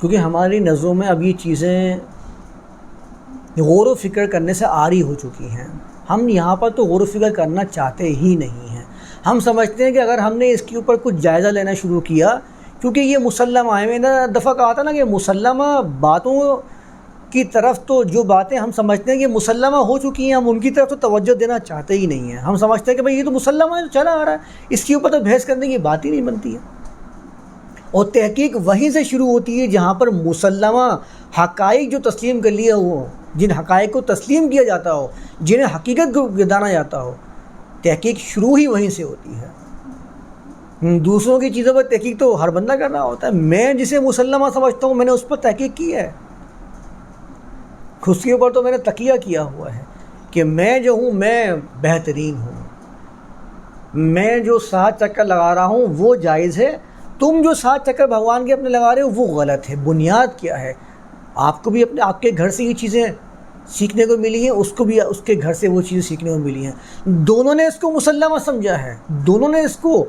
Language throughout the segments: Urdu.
کیونکہ ہماری نظروں میں اب یہ چیزیں غور و فکر کرنے سے آری ہو چکی ہیں۔ ہم یہاں پر تو غور و فکر کرنا چاہتے ہی نہیں ہیں۔ ہم سمجھتے ہیں کہ اگر ہم نے اس کے اوپر کچھ جائزہ لینا شروع کیا، کیونکہ یہ مسلمہ ہے میں نے دفعہ کہا تھا نا کہ مسلمہ باتوں کی طرف تو جو باتیں ہم سمجھتے ہیں کہ مسلمہ ہو چکی ہیں، ہم ان کی طرف تو توجہ دینا چاہتے ہی نہیں ہیں۔ ہم سمجھتے ہیں کہ بھائی یہ تو مسلمہ ہے، چلا آ رہا ہے۔ اس کے اوپر تو بحث کرنے کی بات ہی نہیں بنتی ہے۔ اور تحقیق وہیں سے شروع ہوتی ہے جہاں پر مسلمہ حقائق جو تسلیم کر لیا ہو، جن حقائق کو تسلیم کیا جاتا ہو، جنہیں حقیقت کو گدانا جاتا ہو، تحقیق شروع ہی وہیں سے ہوتی ہے۔ دوسروں کی چیزوں پر تحقیق تو ہر بندہ کر رہا ہوتا ہے۔ میں جسے مسلمہ سمجھتا ہوں، میں نے اس پر تحقیق کی ہے۔ اس کے اوپر تو میں نے تقیہ کیا ہوا ہے کہ میں جو ہوں، میں بہترین ہوں۔ میں جو سات چکر لگا رہا ہوں، وہ جائز ہے۔ تم جو سات چکر بھگوان کے اپنے لگا رہے ہو، وہ غلط ہے، بنیاد کیا ہے؟ آپ کو بھی اپنے، آپ کے گھر سے یہ چیزیں سیکھنے کو ملی ہیں، اس کو بھی، اس کے گھر سے وہ چیزیں سیکھنے کو ملی ہیں۔ دونوں نے اس کو مسلمہ سمجھا ہے، دونوں نے اس کو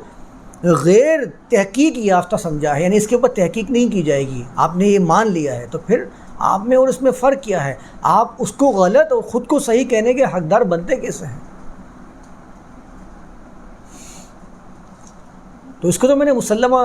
غیر تحقیق یافتہ سمجھا ہے یعنی اس کے اوپر تحقیق نہیں کی جائے گی۔ آپ نے یہ مان لیا ہے، تو پھر آپ میں اور اس میں فرق کیا ہے؟ آپ اس کو غلط اور خود کو صحیح کہنے کے حقدار بنتے کیسے ہیں؟ تو اس کو تو میں نے مسلمہ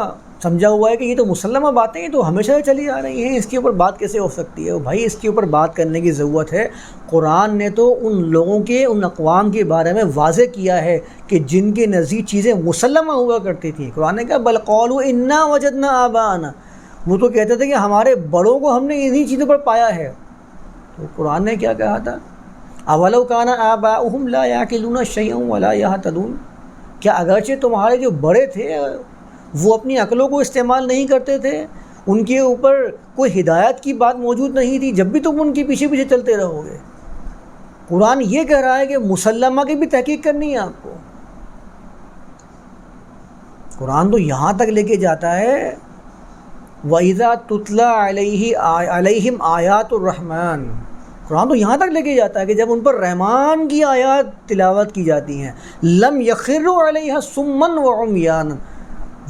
سمجھا ہوا ہے کہ یہ تو مسلمہ باتیں ہیں، تو ہمیشہ چلی آ رہی ہیں۔ اس کے اوپر بات کیسے ہو سکتی ہے؟ بھائی، اس کے اوپر بات کرنے کی ضرورت ہے۔ قرآن نے تو ان لوگوں کے، ان اقوام کے بارے میں واضح کیا ہے کہ جن کے نزدیک چیزیں مسلمہ ہوا کرتی تھیں۔ قرآن نے کہا بلقول و انا وجدنا آبان وہ تو کہتے تھے کہ ہمارے بڑوں کو ہم نے انہی چیزوں پر پایا ہے۔ تو قرآن نے کیا کہا تھا؟ اول کانا آبا لا یا ولا یا تدون کیا اگرچہ تمہارے جو بڑے تھے، وہ اپنی عقلوں کو استعمال نہیں کرتے تھے، ان کے اوپر کوئی ہدایت کی بات موجود نہیں تھی، جب بھی تم ان کے پیچھے پیچھے چلتے رہو گے۔ قرآن یہ کہہ رہا ہے کہ مسلمہ کی بھی تحقیق کرنی ہے آپ کو۔ قرآن تو یہاں تک لے کے جاتا ہے، وَإِذَا تُتْلَى عَلَيْهِ عَلَيْهِمْ آیات الرحمن۔ قرآن تو یہاں تک لے کے جاتا ہے کہ جب ان پر رحمان کی آیات تلاوت کی جاتی ہیں، لم یخر علیہ سمن و عمیان،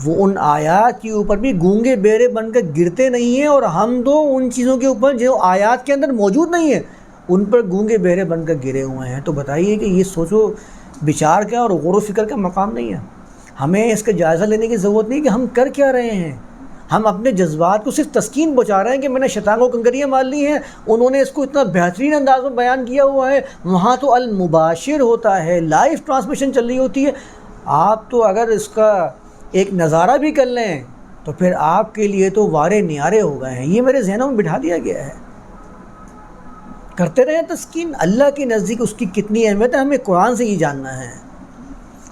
وہ ان آیات کے اوپر بھی گونگے بیرے بن کر گرتے نہیں ہیں اور ہم تو ان چیزوں کے اوپر جو آیات کے اندر موجود نہیں ہیں، ان پر گونگے بیرے بن کر گرے ہوئے ہیں۔ تو بتائیے کہ یہ سوچو بچار کا اور غور و فکر کا مقام نہیں ہے۔ ہمیں اس کا جائزہ لینے کی ضرورت نہیں کہ ہم کر کیا رہے ہیں۔ ہم اپنے جذبات کو صرف تسکین پہنچا رہے ہیں کہ میں نے شتانگ و کنکریاں مار لی ہیں۔ انہوں نے اس کو اتنا بہترین انداز میں بیان کیا ہوا ہے۔ وہاں تو المباشر ہوتا ہے لائیو ٹرانسمیشن چل رہی ہوتی ہے۔ آپ تو اگر اس کا ایک نظارہ بھی کر لیں تو پھر آپ کے لیے تو وارے نیارے ہو گئے ہیں۔ یہ میرے ذہنوں میں بٹھا دیا گیا ہے۔ کرتے رہیں تسکین۔ اللہ کے نزدیک اس کی کتنی اہمیت ہے، ہمیں قرآن سے یہ جاننا ہے۔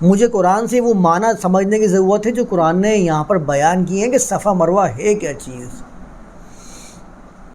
مجھے قرآن سے وہ معنی سمجھنے کی ضرورت ہے جو قرآن نے یہاں پر بیان کی ہے کہ صفحہ مروہ ہے کیا چیز؟